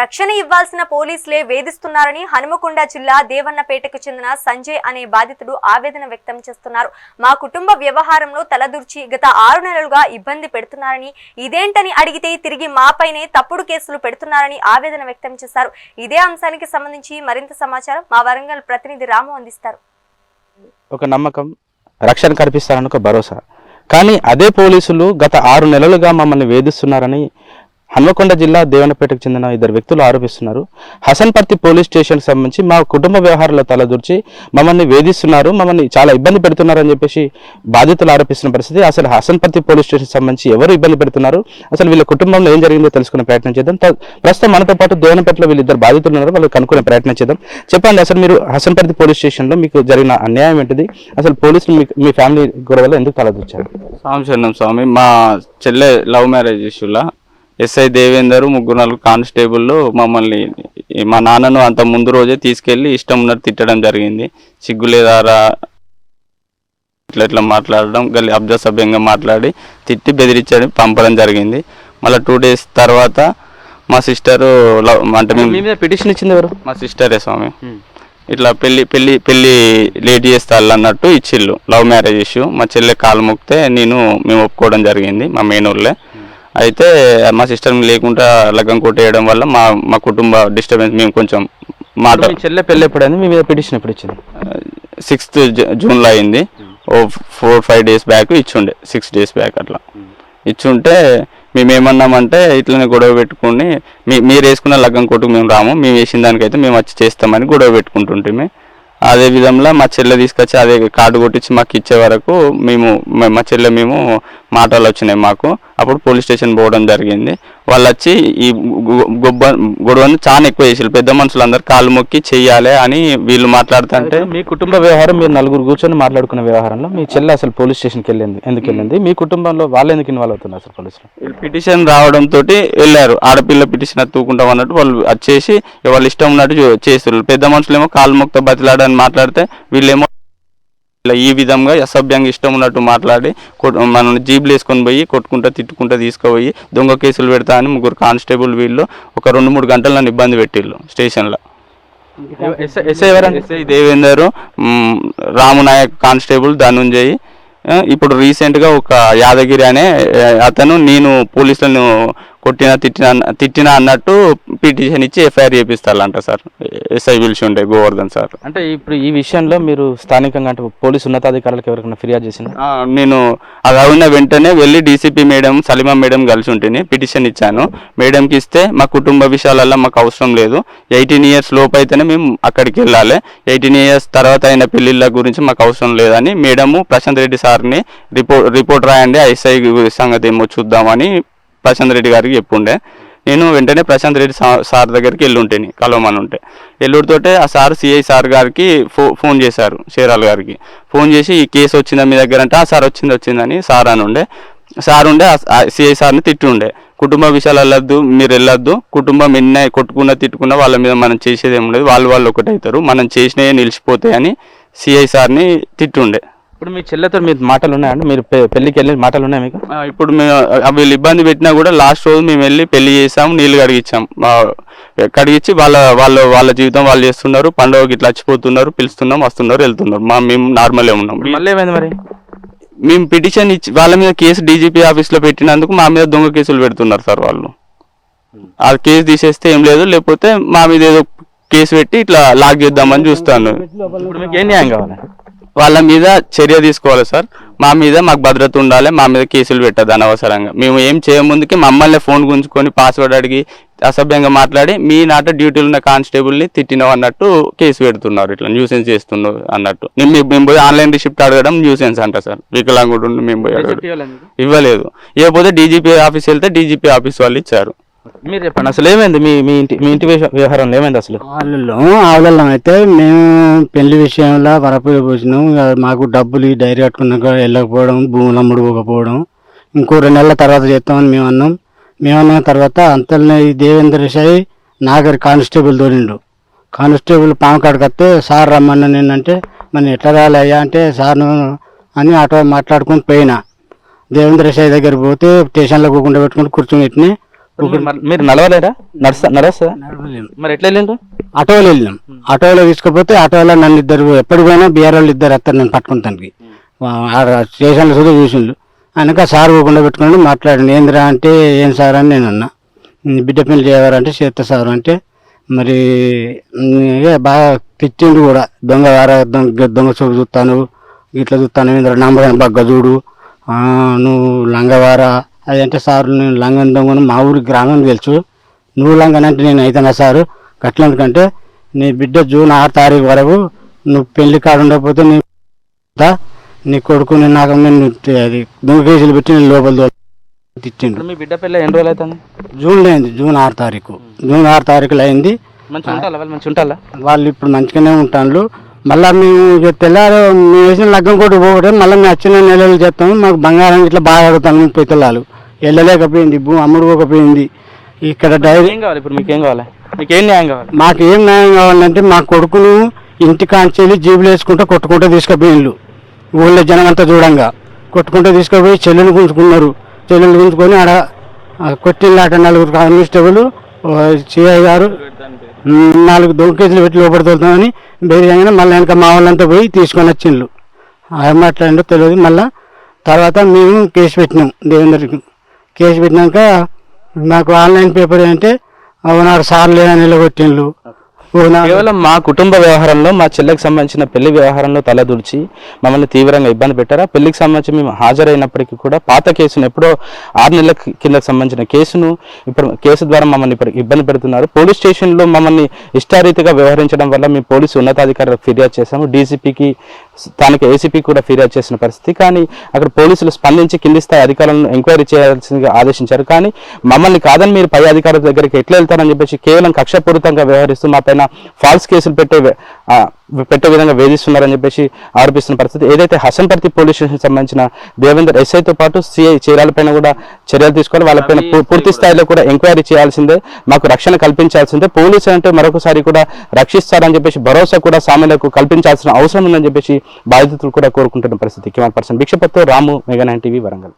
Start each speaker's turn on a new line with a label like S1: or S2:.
S1: రక్షణ ఇవ్వాల్సిన పోలీసులే వేధిస్తున్నారని హనుమకొండ జిల్లా దేవన్నపేటకు చెందిన సంజయ్ అనే బాధితుడు ఆవేదన వ్యక్తం చేస్తున్నారు. మా కుటుంబ వ్యవహారంలో తలదూర్చి గత ఆరు నెలలుగా ఇబ్బంది పెడుతున్నారని ఇదేంటని అడిగితే తిరిగి మాపైనే తప్పుడు కేసులు పెడుతున్నారని ఆవేదన వ్యక్తం చేశారు. ఇదే అంశానికి సంబంధించి మరింత సమాచారం మా వరంగల్ ప్రతినిధి రాము అందిస్తారు.
S2: ఒక నమ్మకం రక్షణ కల్పిస్తారని ఒక భరోసా. కానీ అదే పోలీసులు గత ఆరు నెలలుగా మమ్మల్ని వేధిస్తున్నారని హన్మకొండ జిల్లా దేవనపేటకు చెందిన ఇద్దరు వ్యక్తులు ఆరోపిస్తున్నారు. హసన్పర్తి పోలీస్ స్టేషన్కి సంబంధించి మా కుటుంబ వ్యవహారాల తలదూర్చి మమ్మల్ని వేధిస్తున్నారు మమ్మల్ని చాలా ఇబ్బంది పెడుతున్నారని చెప్పేసి బాధితులు ఆరోపిస్తున్న పరిస్థితి. అసలు హసన్పర్తి పోలీస్ స్టేషన్ సంబంధించి ఎవరు ఇబ్బంది పెడుతున్నారు? అసలు వీళ్ళ కుటుంబంలో ఏం జరిగిందో తెలుసుకునే ప్రయత్నం చేద్దాం. ప్రస్తుతం మనతో పాటు దేవనపేటలో వీళ్ళిద్దరు బాధితులు ఉన్నారు. వాళ్ళు కనుక్కునే ప్రయత్నం చేద్దాం. చెప్పండి అసలు మీరు హసన్పర్తి పోలీస్ స్టేషన్లో మీకు జరిగిన అన్యాయం ఏంటిది? అసలు పోలీసులు మీకు మీ ఫ్యామిలీ గొడవలో ఎందుకు తలదూర్చారు?
S3: స్వామి స్వామి మా చెల్లె లవ్ మ్యారేజ్ ఇష్యూలా ఎస్ఐ దేవేందర్ ముగ్గురు నలుగురు కానిస్టేబుల్ మమ్మల్ని మా నాన్నను అంత ముందు రోజే తీసుకెళ్ళి ఇష్టం ఉన్నట్టు తిట్టడం జరిగింది. సిగ్గు లేదారా? ఇట్లా ఇట్లా మాట్లాడడం గల్లి అబ్జసభ్యంగా మాట్లాడి తిట్టి బెదిరించడం పంపడం జరిగింది. మళ్ళీ టూ డేస్ తర్వాత మా సిస్టరు లవ్ అంటే మేము
S2: పిటిషన్ ఇచ్చింది ఎవరు?
S3: మా సిస్టరే స్వామి. ఇట్లా పెళ్ళి పెళ్ళి పెళ్ళి లేట్ చేస్తా అన్నట్టు ఇచ్చిళ్ళు. Love marriage issue. మా చెల్లె కాలు మొక్కితే నేను మేము ఒప్పుకోవడం జరిగింది మా మెయిన్ ఊళ్ళే అయితే మా సిస్టర్ లేకుండా లగ్గం కొట్టేయడం వల్ల మా మా కుటుంబ డిస్టర్బెన్స్ మేము కొంచెం మాట
S2: మీ చెల్లె పెళ్ళి ఎప్పుడైంది? మీ మీద పిటిషన్ ఎప్పుడు ఇచ్చింది
S3: సిక్స్త్ జూన్లో అయింది. ఓ ఫోర్ ఫైవ్ డేస్ బ్యాక్ ఇచ్చుండే. సిక్స్ డేస్ బ్యాక్ అట్లా. ఇచ్చుంటే మేము ఏమన్నామంటే ఇట్లనే గొడవ పెట్టుకుని మీ మీరు వేసుకున్న లగ్గం కొట్టుకు మేము రాము. మేము వేసిన దానికైతే మేము వచ్చి చేస్తామని గొడవ పెట్టుకుంటుంటే అదే విధంగా మా చెల్లె తీసుకొచ్చి అదే కార్డు కొట్టించి మాకు ఇచ్చే వరకు మేము మా చెల్లె మేము మాటలు వచ్చినాయి మాకు. అప్పుడు పోలీస్ స్టేషన్ పోవడం జరిగింది. వాళ్ళు వచ్చి ఈ గొబ్బ గొడవని చాలా ఎక్కువ చేసారు పెద్ద మనుషులు అందరు కాళ్ళు మొక్కి చెయ్యాలి అని వీళ్ళు మాట్లాడుతుంటే
S2: మీ కుటుంబ వ్యవహారం మీరు నలుగురు కూర్చొని మాట్లాడుకున్న వ్యవహారంలో మీ చెల్లె అసలు పోలీస్ స్టేషన్కి వెళ్ళింది ఎందుకు వెళ్ళింది? మీ కుటుంబంలో వాళ్ళు ఎందుకు ఇన్వాల్వ్ అవుతున్నారు అసలు పోలీసులు?
S3: వీళ్ళు పిటిషన్ రావడం తోటి వెళ్ళారు. ఆడపిల్ల పిటిషన్ తూకుంటాం అన్నట్టు వాళ్ళు వచ్చేసి వాళ్ళ ఇష్టం ఉన్నట్టు చేస్తున్నారు. పెద్ద మనుషులేమో కాలు మొక్త బతిలాడని మాట్లాడితే వీళ్ళేమో ఇలా ఈ విధంగా అసభ్యంగా ఇష్టం ఉన్నట్టు మాట్లాడి మనల్ని జీబులు వేసుకొని పోయి కొట్టుకుంటా తిట్టుకుంటా తీసుకుపోయి దొంగ కేసులు పెడతా అని ముగ్గురు కానిస్టేబుల్ వీళ్ళు ఒక రెండు మూడు గంటలు నన్ను ఇబ్బంది పెట్టిళ్ళు స్టేషన్లో.
S2: ఎస్ఐ ఎవరండి?
S3: SI Devender Ramunayak constable Dhananjay. ఇప్పుడు రీసెంట్గా ఒక యాదగిరి అనే అతను నేను పోలీసులను కొట్టిన తిట్టిన తిట్టిన అన్నట్టు పిటిషన్ ఇచ్చి ఎఫ్ఐఆర్ చేపిస్తారంట సార్. ఎస్ఐ పిలిచి ఉండే గోవర్ధన్ సార్.
S2: అంటే ఇప్పుడు ఈ విషయంలో మీరు స్థానికంగా అంటే పోలీసు ఉన్నతాధికారులకు ఎవరికైనా ఫిర్యాదు చేసిందా
S3: ఆ, నేను అది అయిన వెంటనే వెళ్ళి డీసీపీ మేడం సలీమా మేడం కలిసి ఉంటేనే పిటిషన్ ఇచ్చాను. మేడంకి ఇస్తే మా కుటుంబ విషయాలల్లో మాకు అవసరం లేదు. ఎయిటీన్ ఇయర్స్ లోపు అయితేనే మేము అక్కడికి వెళ్ళాలి. ఎయిటీన్ ఇయర్స్ తర్వాత అయిన పెళ్ళిళ్ళ గురించి మాకు అవసరం లేదని మేడము ప్రశాంత్ రెడ్డి సార్ని రిపోర్ట్ రిపోర్ట్ రాయండి ఐఎస్ఐ సంగతి ఏమో చూద్దామని ప్రశాంత్ రెడ్డి గారికి చెప్పుండే. నేను వెంటనే ప్రశాంత్ రెడ్డి సార్ దగ్గరికి వెళ్ళుంటేని కలవమని ఉంటే. ఎల్లుడితోటే ఆ సార్ సిఐ సార్ గారికి ఫో ఫోన్ చేశారు షేరాల్ గారికి. ఫోన్ చేసి ఈ కేసు వచ్చిందా మీ దగ్గర అంటే ఆ సార్ వచ్చింది వచ్చిందని సార్ అని ఉండే సార్ ఉండే సిఐ సార్ని తిట్టి ఉండే కుటుంబ విషయాలు వెళ్ళొద్దు మీరు వెళ్ళొద్దు కుటుంబం ఎన్న కొట్టుకున్నా తిట్టుకున్నా వాళ్ళ మీద మనం చేసేది ఏం లేదు వాళ్ళు వాళ్ళు ఒకటవుతారు మనం చేసినవి నిలిచిపోతాయి అని సిఐ సార్ని తిట్టుండే.
S2: ఇప్పుడు మీ చెల్లెతో మీ మాటలు ఉన్నాయండి మీరు పెళ్ళికి వెళ్ళి మాటలు ఉన్నాయి మీకు
S3: ఇప్పుడు మేము వీళ్ళు ఇబ్బంది పెట్టినా కూడా లాస్ట్ రోజు మేము వెళ్ళి పెళ్ళి చేసాం నీళ్ళు కడిగిచ్చాం కడిగిచ్చి వాళ్ళ వాళ్ళ వాళ్ళ జీవితం వాళ్ళు చేస్తున్నారు పండుగకి ఇట్లా చచ్చిపోతున్నారు పిలుస్తున్నాం వస్తున్నారు వెళ్తున్నారు. మా మేము నార్మలే ఉన్నాం.
S2: మళ్ళీ ఏమైంది మరి?
S3: మేము పిటిషన్ ఇచ్చి వాళ్ళ మీద కేసు డీజీపీ ఆఫీస్లో పెట్టినందుకు మా మీద దొంగ కేసులు పెడుతున్నారు సార్ వాళ్ళు. ఆ కేసు తీసేస్తే ఏం లేదు లేకపోతే మా మీద ఏదో కేసు పెట్టి ఇట్లా లాక్ చేద్దామని చూస్తాను.
S2: ఇప్పుడు మీకు ఏం న్యాయం కావాలి?
S3: వాళ్ళ మీద చర్య తీసుకోవాలి సార్. మా మీద మాకు భద్రత ఉండాలి మా మీద కేసులు పెట్టద్దు అనవసరంగా. మేము ఏం చేయముందుకి మమ్మల్ని ఫోన్ గుంజుకొని పాస్వర్డ్ అడిగి అసభ్యంగా మాట్లాడి మీ నాట డ్యూటీలో ఉన్న కానిస్టేబుల్ని తిట్టినావు అన్నట్టు కేసు పెడుతున్నారు. ఇట్లా న్యూసెన్స్ చేస్తున్నారు అన్నట్టు. నేను మేము పోయి ఆన్లైన్ రిసిప్ట్ అడగడం న్యూసెన్స్ అంట సార్. వికలాంగుడు ఉండి మేము పోయి అడగడం. ఇవ్వలేదు. ఇవ్వకపోతే డీజీపీ ఆఫీస్ వెళ్తే డీజీపీ ఆఫీస్ వాళ్ళు ఇచ్చారు.
S2: మీరు చెప్పండి అసలు ఏమైంది? మీ మీ ఇంటి మీ ఇంటి వ్యవహారం ఏమైంది అసలు?
S4: వాళ్ళలో ఆవులలో అయితే మేము పెళ్ళి విషయంలో వరపు పోసినాం. మాకు డబ్బులు ఈ డైరీ కట్టుకున్నాక వెళ్ళకపోవడం భూములు అమ్ముడుకోకపోవడం. ఇంకో రెండు నెలల తర్వాత చేస్తామని మేము అన్నాం. మేము అన్న తర్వాత అంతలోనే ఈ దేవేంద్ర సాయి నాగర్ కానిస్టేబుల్ తోలిండు. కానిస్టేబుల్ పాము కాడికి వస్తే సార్ రమ్మన్నా నేనంటే మరి ఎట్లా రాలయ్యా అంటే సార్ అని ఆటో మాట్లాడుకొని పోయినా. దేవేంద్ర సాయి దగ్గర పోతే స్టేషన్లో కూకుండా పెట్టుకుని కూర్చొని పెట్టినాయి
S2: మీరు నడవలేరా నడుస్తా
S4: నడవలేము.
S2: మరి ఎట్లా వెళ్ళిండ్రు?
S4: ఆటోలో వెళ్ళినాం. ఆటోలో తీసుకుపోతే ఆటోలో నన్ను ఇద్దరు ఎప్పుడు పోయినా బీఆర్ వాళ్ళు ఇద్దరు వస్తారు నన్ను పట్టుకుంటానికి స్టేషన్లో కూడా చూసిండు. అనక సార్ పోకుండా పెట్టుకుని మాట్లాడండి ఏందిరా అంటే ఏం సార్ అని నేను అన్నా. "నీ బిడ్డ పెళ్ళి చేయవారంటే చేస్తా సార్ అంటే మరి బాగా తిట్టిండు కూడా. దొంగ వార దొంగ దొంగ చూపు చూస్తాను ఇట్లా చూస్తాను ఏంద్ర నంబర్ బగ్గ చూడు. నువ్వు లంగవారా అదంటే సార్ నేను లంగం దొంగను మా ఊరి గ్రామం తెలుసు నువ్వు లంగన్ అంటే నేను అయితేనా సారు? గట్లనుకంటే నీ బిడ్డ జూన్ ఆరు తారీఖు వరకు నువ్వు పెళ్ళి కాడ ఉండకపోతే నీ నీ కొడుకు నేను నాకు నేను అది దొంగ కేసులు పెట్టి నేను లోపల తిట్టిండు.
S2: మీ బిడ్డ పిల్ల ఎన్ని రోజులు అవుతుంది
S4: జూన్లో అయింది జూన్ ఆరు తారీఖు. జూన్ ఆరు తారీఖులో అయింది.
S2: వాళ్ళు?
S4: ఇప్పుడు మంచిగానే ఉంటాను మళ్ళీ మేము తెల్లారు మేము వేసిన లగ్గం కూడా మళ్ళీ మేము వచ్చిన నెలలు చేస్తాము మాకు బంగారం ఇట్లా బాగా అడుగుతాను తెల్లాలు వెళ్ళలేకపోయింది భూమి అమ్ముడుకోకపోయింది. ఇక్కడ డైరీ
S2: ఏం కావాలి ఇప్పుడు మీకు ఏం కావాలి? మీకు ఏం న్యాయం కావాలి?
S4: మాకు ఏం న్యాయం కావాలంటే మా కొడుకును ఇంటి కాంచెల్లి జీబులు వేసుకుంటూ కొట్టుకుంటూ తీసుకుపోయిండ్రు ఊళ్ళో జనం అంతా చూడంగా. కొట్టుకుంటూ తీసుకుపోయి చెల్లెలు గుంజుకున్నారు. చెల్లెలు గుంజుకొని ఆడ కొట్టిల్లాట నలుగురు కానిస్టేబుల్ సిఐ గారు నాలుగు దొంగ కేసులు పెట్టి లోపల తోలుతామని బెదిరంగానే మళ్ళీ వెనక మా వాళ్ళంతా పోయి తీసుకొని వచ్చిండ్రు ఏం మాట్లాడిండో తెలియదు మళ్ళా తర్వాత మేము కేసు పెట్టినాం దేవేందర్కి. కేసు పెట్టినాక మాకు ఆన్లైన్ పేపర్ ఏంటంటే ఓనాడు సార్ లేదని నిలబొట్టిండ్రు
S2: కేవలం మా కుటుంబ వ్యవహారంలో మా చెల్లెకి సంబంధించిన పెళ్ళి వ్యవహారంలో తలదూర్చి మమ్మల్ని తీవ్రంగా ఇబ్బంది పెట్టారా? పెళ్ళికి సంబంధించి మేము హాజరైనప్పటికీ కూడా పాత కేసును ఎప్పుడో ఆరు నెలల కిందకు సంబంధించిన కేసును ఇప్పుడు కేసు ద్వారా మమ్మల్ని ఇప్పటికి ఇబ్బంది పెడుతున్నారు. పోలీస్ స్టేషన్లో మమ్మల్ని ఇష్టారీతిగా వ్యవహరించడం వల్ల మేము పోలీసు ఉన్నతాధికారులకు ఫిర్యాదు చేశాము. డీసీపీకి స్థానిక ఏసీపీ కూడా ఫిర్యాదు చేసిన పరిస్థితి. కానీ అక్కడ పోలీసులు స్పందించి కింది స్థాయి అధికారులను ఎంక్వైరీ చేయాల్సిందిగా ఆదేశించారు. కానీ మమ్మల్ని కాదని మీరు పై అధికారుల దగ్గరికి ఎట్లా వెళ్తారని చెప్పేసి కేవలం కక్షపూరితంగా వ్యవహరిస్తూ మా పైన ఫాల్స్ కేసులు పెట్టే పెట్టే విధంగా వేధిస్తున్నారని చెప్పేసి ఆరోపిస్తున్న పరిస్థితి. ఏదైతే హసన్పర్తి పోలీస్ స్టేషన్ సంబంధించిన దేవేందర్ ఎస్ఐతో పాటు సిఐ చీరాలపైన కూడా చర్యలు తీసుకోవాలి. వాళ్ళపైన పూ- పూర్తి స్థాయిలో కూడా ఎంక్వైరీ చేయాల్సిందే. మాకు రక్షణ కల్పించాల్సిందే. పోలీసు అంటే మరొకసారి కూడా రక్షిస్తారని చెప్పేసి భరోసా కూడా సామాన్యులకు కల్పించాల్సిన అవసరం ఉందని చెప్పేసి బాధితులు కూడా కోరుకుంటున్న పరిస్థితి. Camera person భిక్షపత్తో Ramu mega nine TV Warangal.